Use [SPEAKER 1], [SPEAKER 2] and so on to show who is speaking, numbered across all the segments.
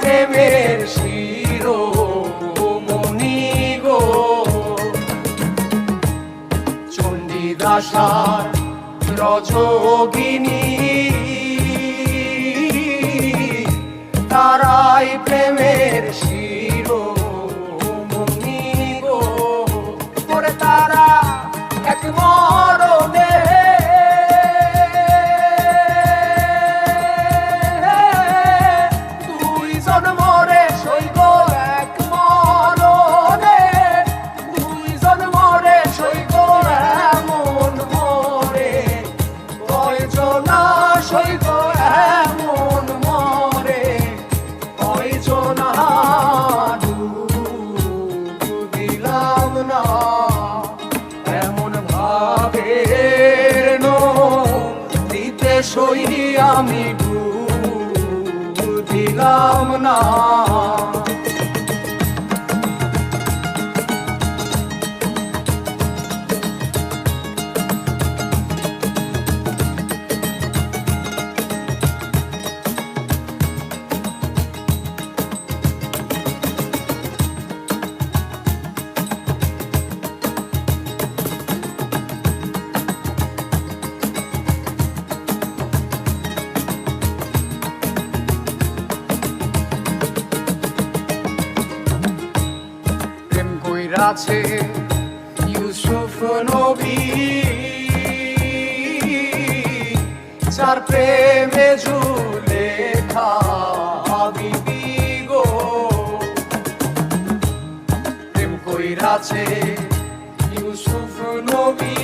[SPEAKER 1] প্রেমের শিরো মনি গো। চণ্ডীদাসার রজগিনী তারাই প্রেমের সৈরি আমি দিলাম না। আছে ইউসুফ নবী চার প্রেমে ঝুলে হাবিবি গো প্রেম কইরাছে ইউসুফ নবী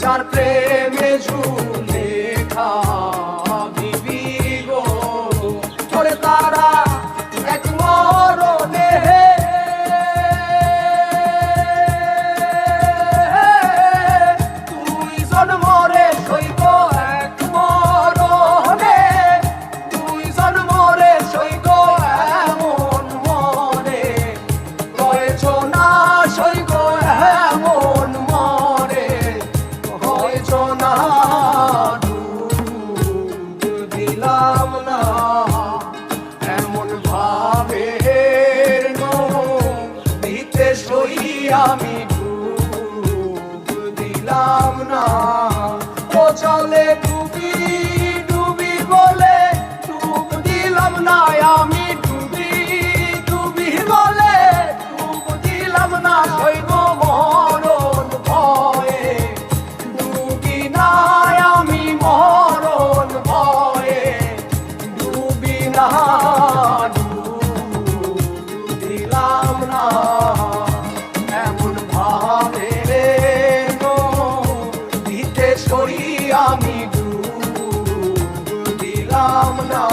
[SPEAKER 1] চার প্রেমে ঝুলে খা দিলাম না এমন ভাবে সই আমি Ram Ram